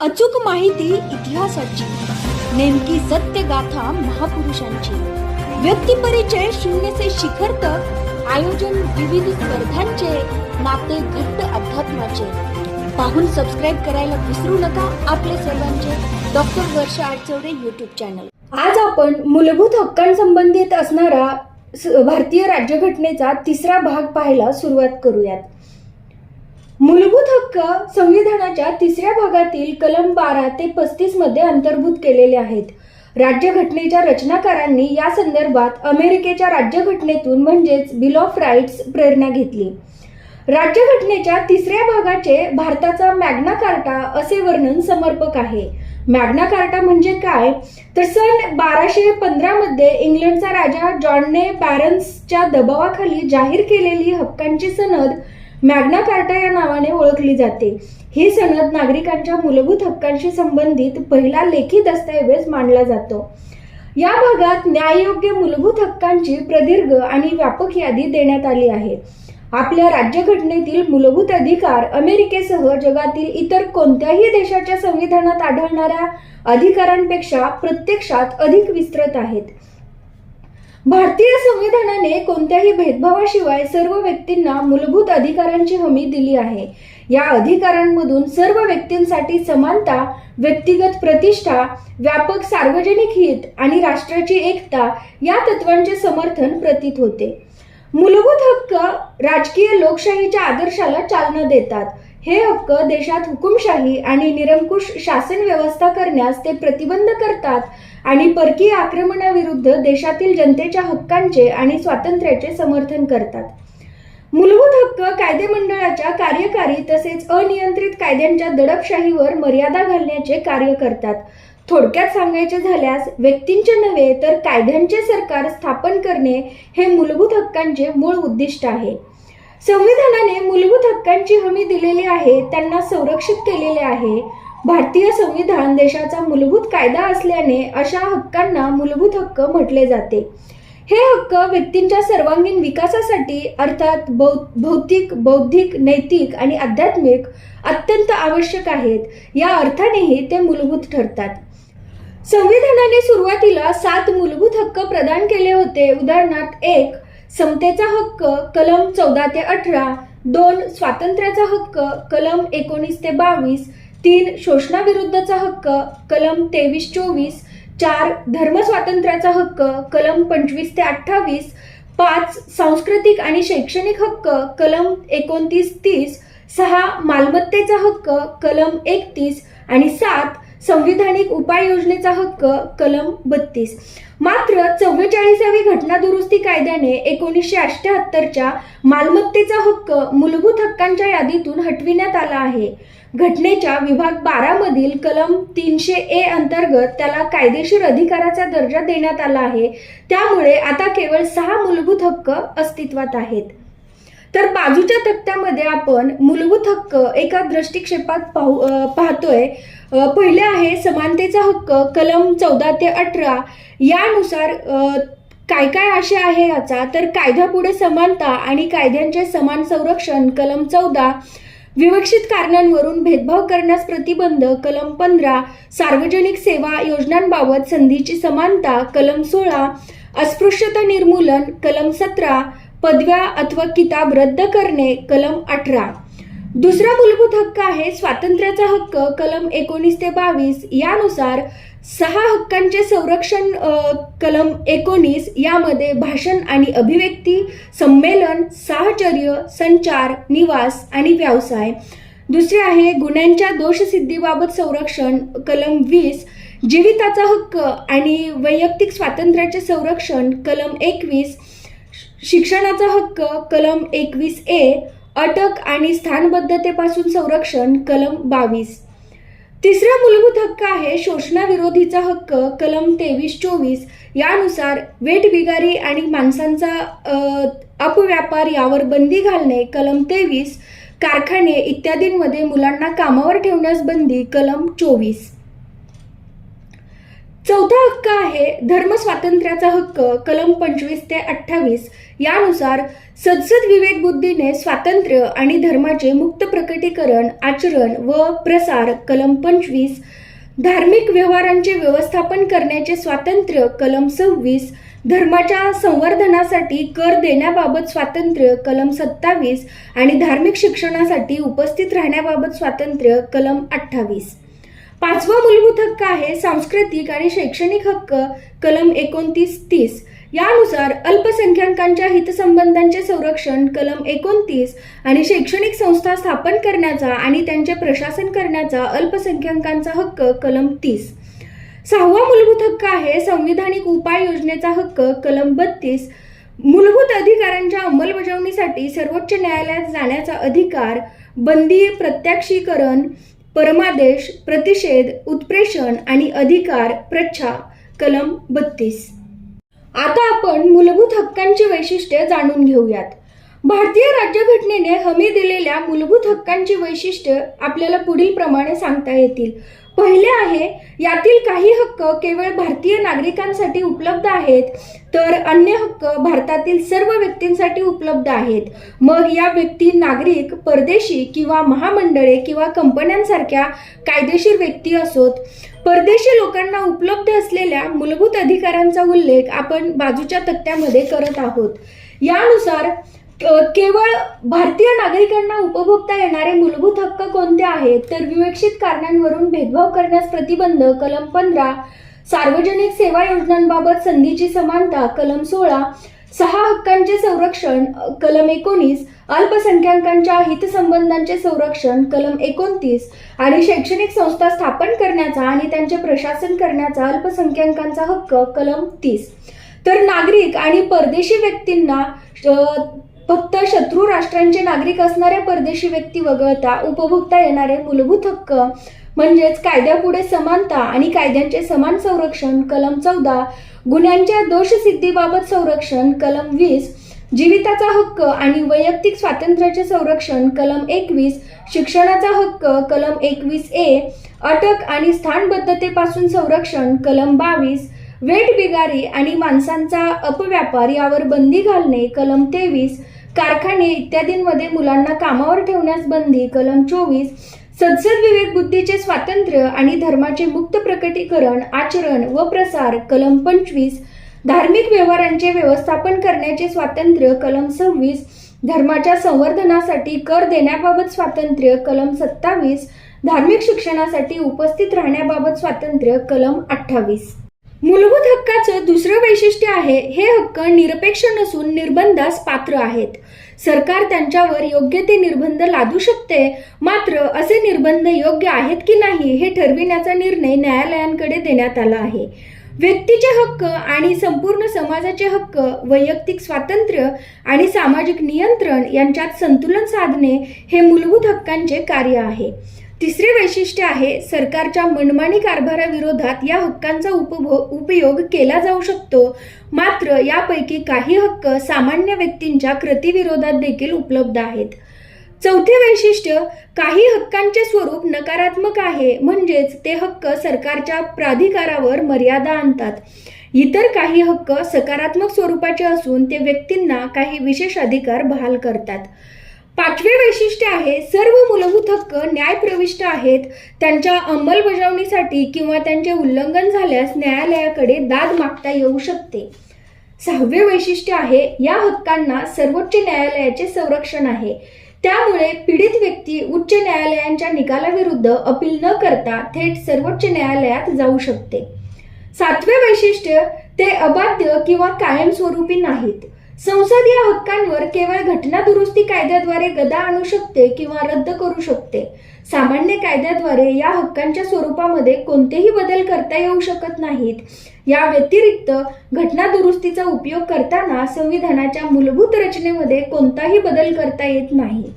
अचूक माहिती इतिहासाची. नेमकी सत्य गाथा महापुरुषांची. व्यक्तिपरिचय शून्य से शिखर तक आयोजन विविध स्पर्धांचे नाते घट्ट अध्यात्माचे. पाहून सबस्क्राईब करायला विसरू नका आपले सर्वांचे. Doctor Varsha Adachawade YouTube channel आज आपण मूलभूत हक्कांसंबंधित असणारा भारतीय राज्यघटनेचा तिसरा भाग पाहायला सुरुवात करूयात. मूलभूत हक्क संविधानाच्या तिसऱ्या भागातील कलम बारा ते पस्तीसमध्ये अंतर्भूत केलेले आहेत. राज्यघटनेच्या रचनाकारांनी या संदर्भात अमेरिकेच्या राज्यघटनेतून म्हणजेच बिल ऑफ राईट्स प्रेरणा घेतली. राज्यघटनेच्या तिसऱ्या भागाचे भारताचा मॅग्ना कार्टा असे वर्णन समर्पक आहे. मॅग्ना कार्टा म्हणजे काय? तर सन बाराशे पंधरा मध्ये इंग्लंडचा राजा जॉनने बॅरन्सच्या दबावाखाली जाहीर केलेली हक्कांची सनद मॅग्ना कार्टा या नावाने ओळखली जाते. ही सनद नागरिकांच्या मूलभूत हक्कांशी संबंधित पहिला लेखी दस्तऐवज मानला जातो. या भागात न्याययोग्य मूलभूत हक्कांची प्रदीर्घ आणि व्यापक यादी देण्यात आली आहे. आपल्या राज्यघटनेतील मूलभूत अधिकार अमेरिकेसह जगातील इतर कोणत्याही देशाच्या संविधानात आढळणाऱ्या अधिकारांपेक्षा प्रत्यक्षात अधिक विस्तृत आहेत. भारतीय संविधानाने कोणत्याही भेदभावाशिवाय सर्व व्यक्तींना मूलभूत अधिकारांची हमी दिली आहे. या अधिकारांमधून सर्व व्यक्तींसाठी समानता व्यक्तिगत प्रतिष्ठा व्यापक सार्वजनिक हित आणि राष्ट्राची एकता या तत्वांचे समर्थन प्रतीत होते. मूलभूत हक्क राजकीय लोकशाहीच्या आदर्शाला चालना देतात. हे हक्क देशात हुकुमशाही आणि निरंकुश शासन व्यवस्था करण्यास ते प्रतिबंध करतात. आणि परकीय आक्रमणाविरुद्ध देशातील जनतेच्या हक्कांचे आणि स्वातंत्र्याचे समर्थन करतात. मूलभूत हक्क कायदेमंडळाच्या कार्यकारी तसेच अनियंत्रित कायद्यांच्या दडपशाहीवर मर्यादा घालण्याचे कार्य करतात. थोडक्यात सांगायचे झाल्यास व्यक्तींचे नव्हे तर कायद्यांचे सरकार स्थापन करणे हे मूलभूत हक्कांचे मूळ उद्दिष्ट आहे. संविधानाने मूलभूत हक्कांची हमी दिलेली आहे त्यांना संरक्षित केलेले आहे. भारतीय संविधान देशाचा मूलभूत कायदा असल्याने अशा हक्कांना मूलभूत हक्क म्हटले जाते. हे हक्क व्यक्तींच्या सर्वांगीण विकासासाठी अर्थात भौतिक बौद्धिक नैतिक आणि आध्यात्मिक अत्यंत आवश्यक आहेत. या अर्थानेही ते मूलभूत ठरतात. संविधानाने सुरुवातीला सात मूलभूत हक्क प्रदान केले होते. उदाहरणार्थ एक समतेचा हक्क कलम चौदा ते अठरा. दोन स्वातंत्र्याचा हक्क कलम एकोणीस ते बावीस. तीन शोषणाविरुद्धचा हक्क कलम तेवीस चोवीस चार धर्मस्वातंत्र्याचा हक्क कलम पंचवीस ते अठ्ठावीस पाच सांस्कृतिक आणि शैक्षणिक हक्क कलम एकोणतीस तीस सहा मालमत्तेचा हक्क कलम एकतीस आणि सात संविधानिक उपाययोजनेचा हक्क कलम बत्तीस. मात्र चव्वेचाळीसावी घटना दुरुस्ती कायद्याने एकोणीसशे अठ्याहत्तरच्या मालमत्तेचा हक्क मूलभूत हक्कांच्या यादीतून हटविण्यात आला आहे. घटनेच्या विभाग बारामधील कलम तीनशे ए अंतर्गत त्याला कायदेशीर अधिकाराचा दर्जा देण्यात आला आहे. त्यामुळे आता केवळ सहा मूलभूत हक्क अस्तित्वात आहेत. तर बाजूच्या तक्त्यामध्ये आपण मूलभूत हक्क एका दृष्टिक्षेपात पाहू पाहतोय. पहिले आहे समानतेचा हक्क कलम चौदा ते अठरा. यानुसार काय काय असे आहे याचा? तर कायद्यापुढे समानता आणि कायद्यांचे समान संरक्षण कलम चौदा. विवक्षित कारणांवरून भेदभाव करण्यास प्रतिबंध कलम पंधरा सार्वजनिक सेवा योजनांबाबत संधीची समानता कलम सोळा अस्पृश्यता निर्मूलन कलम सतरा पदव्या अथवा किताब रद्द करणे कलम अठरा. दुसरा मूलभूत हक्क आहे स्वातंत्र्याचा हक्क कलम एकोणीस ते बावीस. यानुसार सहा हक्कांचे संरक्षण कलम एकोणीस यामध्ये भाषण आणि अभिव्यक्ती संमेलन साहचर्य संचार निवास आणि व्यवसाय. दुसरे आहे गुन्ह्यांच्या दोषसिद्धीबाबत संरक्षण कलम वीस. जीविताचा हक्क आणि वैयक्तिक स्वातंत्र्याचे संरक्षण कलम एकवीस. शिक्षणाचा हक्क कलम एकवीस ए. अटक आणि स्थानबद्धतेपासून संरक्षण कलम बावीस. तिसरा मूलभूत हक्क आहे शोषणाविरोधीचा हक्क कलम तेवीस चोवीस. यानुसार वेटबिगारी आणि माणसांचा अपव्यापार यावर बंदी घालणे कलम तेवीस कारखाने इत्यादींमध्ये मुलांना कामावर ठेवण्यास बंदी कलम चोवीस. चौथा हक्क आहे धर्म स्वातंत्र्याचा हक्क कलम पंचवीस ते अठ्ठावीस. यानुसार सदसद विवेक बुद्धीने स्वातंत्र्य आणि धर्माचे मुक्त प्रकटीकरण आचरण व प्रसार कलम पंचवीस. धार्मिक व्यवहारांचे व्यवस्थापन करण्याचे स्वातंत्र्य कलम सव्वीस. धर्माच्या संवर्धनासाठी कर देण्याबाबत स्वातंत्र्य कलम सत्तावीस. आणि धार्मिक शिक्षणासाठी उपस्थित राहण्याबाबत स्वातंत्र्य कलम अठ्ठावीस. पाचवा मूलभूत हक्क आहे सांस्कृतिक आणि शैक्षणिक हक्क कलम एकोणतीस तीस. यानुसार अल्पसंख्याकांच्या हितसंबंधांचे संरक्षण कलम एकोणतीस आणि शैक्षणिक संस्था स्थापन करण्याचा आणि त्यांचे प्रशासन करण्याचा अल्पसंख्याकांचा हक्क कलम तीस. सहावा मूलभूत हक्क आहे संविधानिक उपाययोजनेचा हक्क कलम बत्तीस. मूलभूत अधिकारांच्या अंमलबजावणीसाठी सर्वोच्च न्यायालयात जाण्याचा अधिकार बंदी प्रत्याक्षीकरण परमादेश प्रतिषेध उत्प्रेषण आणि अधिकार प्रच्छा कलम बत्तीस. आता आपण मूलभूत हक्कांची वैशिष्ट्ये जाणून घेऊयात. भारतीय राज्यघटनेने हमी दिलेल्या मूलभूत हक्कांची वैशिष्ट्य आपल्याला पुढील प्रमाणे सांगता येतील. पहिले आहे यातील काही हक्क केवळ भारतीय नागरिकांसाठी उपलब्ध आहेत तर अन्य हक्क भारतातील सर्व व्यक्तींसाठी उपलब्ध आहेत. मग या व्यक्ती नागरिक परदेशी किंवा महामंडळे किंवा कंपन्यांसारख्या कायदेशीर व्यक्ती असोत. परदेशी लोकांना उपलब्ध असलेल्या मूलभूत अधिकारांचा उल्लेख आपण बाजूच्या तक्त्यामध्ये करत आहोत. यानुसार केवळ भारतीय नागरिकांना उपभोगता येणारे मूलभूत हक्क कोणते आहेत? तर विवक्षित कारणांवरून भेदभाव करण्यास प्रतिबंध कलम पंधरा सार्वजनिक सेवा योजनांबाबत संधीची समानता कलम सोळा सहा हक्कांचे संरक्षण कलम एकोणीस अल्पसंख्याकांच्या हितसंबंधांचे संरक्षण कलम एकोणतीस आणि शैक्षणिक संस्था स्थापन करण्याचा आणि त्यांचे प्रशासन करण्याचा अल्पसंख्याकांचा हक्क कलम तीस. तर नागरिक आणि परदेशी व्यक्तींना फक्त शत्रू राष्ट्रांचे नागरिक असणाऱ्या परदेशी व्यक्ती वगळता उपभोगता येणारे मूलभूत हक्क म्हणजेच कायद्यापुढे समानता आणि कायद्यांचे समान संरक्षण कलम चौदा गुन्ह्यांच्या दोषसिद्धीबाबत संरक्षण कलम वीस जीविताचा हक्क आणि वैयक्तिक स्वातंत्र्याचे संरक्षण कलम एकवीस शिक्षणाचा हक्क कलम एकवीस ए अटक आणि स्थानबद्धतेपासून संरक्षण कलम बावीस वेठ बिगारी आणि माणसांचा अपव्यापार यावर बंदी घालणे कलम तेवीस कारखाने इत्यादींमध्ये मुलांना कामावर ठेवण्यास बंदी कलम चोवीस सदसद विवेक बुद्धीचे स्वातंत्र्य आणि धर्माचे मुक्त प्रकटीकरण आचरण व प्रसार कलम पंचवीस धार्मिक व्यवहारांचे व्यवस्थापन करण्याचे स्वातंत्र्य कलम सव्वीस धर्माच्या संवर्धनासाठी कर देण्याबाबत स्वातंत्र्य कलम सत्तावीस धार्मिक शिक्षणासाठी उपस्थित राहण्याबाबत स्वातंत्र्य कलम अठ्ठावीस. मूलभूत हक्काचं दुसरं वैशिष्ट्य आहे हे हक्क निरपेक्ष नसून निर्बंधास पात्र आहेत. सरकार त्यांच्यावर योग्य ते निर्बंध लादू शकते मात्र असे निर्बंध योग्य आहेत की नाही हे ठरविण्याचा निर्णय न्यायालयांकडे देण्यात आला आहे. व्यक्तीचे हक्क आणि संपूर्ण समाजाचे हक्क वैयक्तिक स्वातंत्र्य आणि सामाजिक नियंत्रण यांच्यात संतुलन साधणे हे मूलभूत हक्कांचे कार्य आहे. तिसरे वैशिष्ट्य आहे सरकारच्या मनमानी कारभाराविरोधात या हक्कांचा उपभोग उपयोग केला जाऊ शकतो. मात्र यापैकी काही हक्क सामान्य व्यक्तींच्या कृतीविरोधात देखील उपलब्ध आहेत. चौथे वैशिष्ट्य काही हक्कांचे स्वरूप नकारात्मक आहे म्हणजेच ते हक्क सरकारच्या प्राधिकारावर मर्यादा आणतात. इतर काही हक्क सकारात्मक स्वरूपाचे असून ते व्यक्तींना काही विशेष अधिकार बहाल करतात. पाचवे वैशिष्ट्य आहे सर्व मूलभूत हक्क न्यायप्रविष्ट आहेत. त्यांच्या अंमलबजावणीसाठी किंवा त्यांचे उल्लंघन झाल्यास न्यायालयाकडे दाद मागता येऊ शकते. सहावे वैशिष्ट्य आहे या हक्कांना सर्वोच्च न्यायालयाचे संरक्षण आहे. त्यामुळे पीडित व्यक्ती उच्च न्यायालयांच्या निकालाविरुद्ध अपील न करता थेट सर्वोच्च न्यायालयात जाऊ शकते. सातवे वैशिष्ट्य ते अबाध्य किंवा कायमस्वरूपी नाहीत. संसद या हक्कांवर केवळ घटना दुरुस्ती कायद्याद्वारे गदा आणू शकते किंवा रद्द करू शकते. सामान्य कायद्याद्वारे या हक्कांच्या स्वरूपामध्ये कोणतेही बदल करता येऊ शकत नाहीत. या व्यतिरिक्त घटना दुरुस्तीचा उपयोग करताना संविधानाच्या मूलभूत रचनेमध्ये कोणताही बदल करता येत नाही.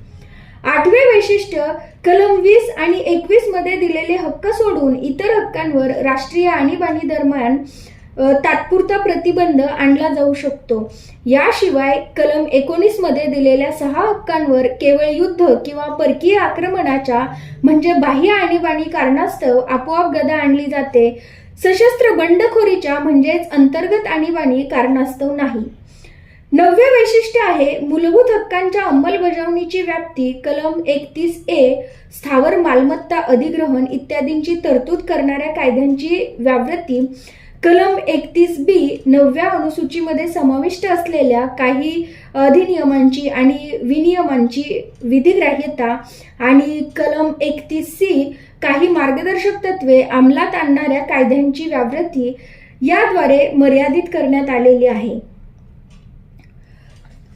आठवे वैशिष्ट्य कलम वीस आणि एकवीसमध्ये दिलेले हक्क सोडून इतर हक्कांवर राष्ट्रीय आणीबाणी दरम्यान तात्पुरता प्रतिबंध आणला जाऊ शकतो. याशिवाय कलम एकोणीसमध्ये दिलेल्या सहा हक्कांवर केवळ युद्ध किंवा परकीय आक्रमणाच्या म्हणजे बाह्य आणीबाणी कारणास्तव आपोआप गदा आणली जाते. सशस्त्र बंडखोरीच्या म्हणजेच अंतर्गत आणीबाणी कारणास्तव नाही. नववे वैशिष्ट्य आहे मूलभूत हक्कांच्या अंमलबजावणीची व्याप्ती कलम एकतीस ए स्थावर मालमत्ता अधिग्रहण इत्यादींची तरतूद करणाऱ्या कायद्यांची व्यावृत्ती. कलम एकतीस बी नवव्या अनुसूचीमध्ये समाविष्ट असलेल्या काही अधिनियमांची आणि विनियमांची विधिग्राह्यता आणि कलम एकतीस सी काही मार्गदर्शक तत्वे अंमलात आणणाऱ्या कायद्यांची व्यावृत्ती याद्वारे मर्यादित करण्यात आलेली आहे.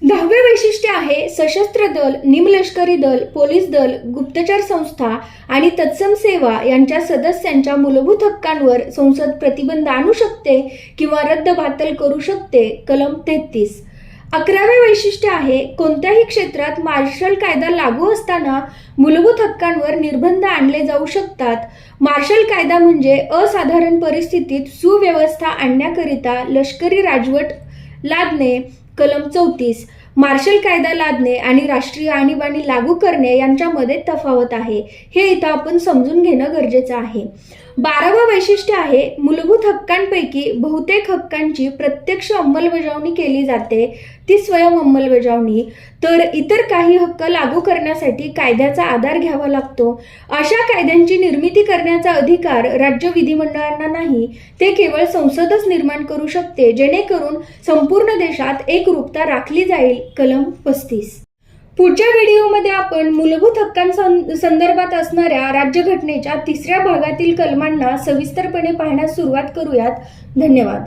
दहावे वैशिष्ट्य आहे सशस्त्र दल निमलष्करी दल पोलीस दल गुप्तचर संस्था आणि तत्सम सेवा यांच्या सदस्यांच्या मूलभूत हक्कांवर संसद प्रतिबंध आणू शकते किंवा रद्द बातल करू शकते कलम तेहतीस. अकरावे वैशिष्ट्य आहे कोणत्याही क्षेत्रात मार्शल कायदा लागू असताना मूलभूत हक्कांवर निर्बंध आणले जाऊ शकतात. मार्शल कायदा म्हणजे असाधारण परिस्थितीत सुव्यवस्था आणण्याकरिता लष्करी राजवट लादणे कलम चौतीस. मार्शल कायदा लादणे आणि राष्ट्रीय आणीबाणी लागू करणे यांच्यामध्ये तफावत आहे. हे इथं आपण समजून घेणं गरजेचं आहे. बारावं वैशिष्ट्य आहे मूलभूत हक्कांपैकी बहुतेक हक्कांची प्रत्यक्ष अंमलबजावणी केली जाते. ती स्वयं अंमलबजावणी. तर इतर काही हक्क लागू करण्यासाठी कायद्याचा आधार घ्यावा लागतो. अशा कायद्यांची निर्मिती करण्याचा अधिकार राज्य विधिमंडळांना नाही. ते केवळ संसदच निर्माण करू शकते जेणेकरून संपूर्ण देशात एकरूपता राखली जाईल. कलम पस्तीस. पुढच्या व्हिडिओमध्ये आपण मूलभूत हक्कांसंदर्भात असणाऱ्या राज्यघटनेच्या तिसऱ्या भागातील कलमांना सविस्तरपणे पाहण्यास सुरुवात करूयात. धन्यवाद.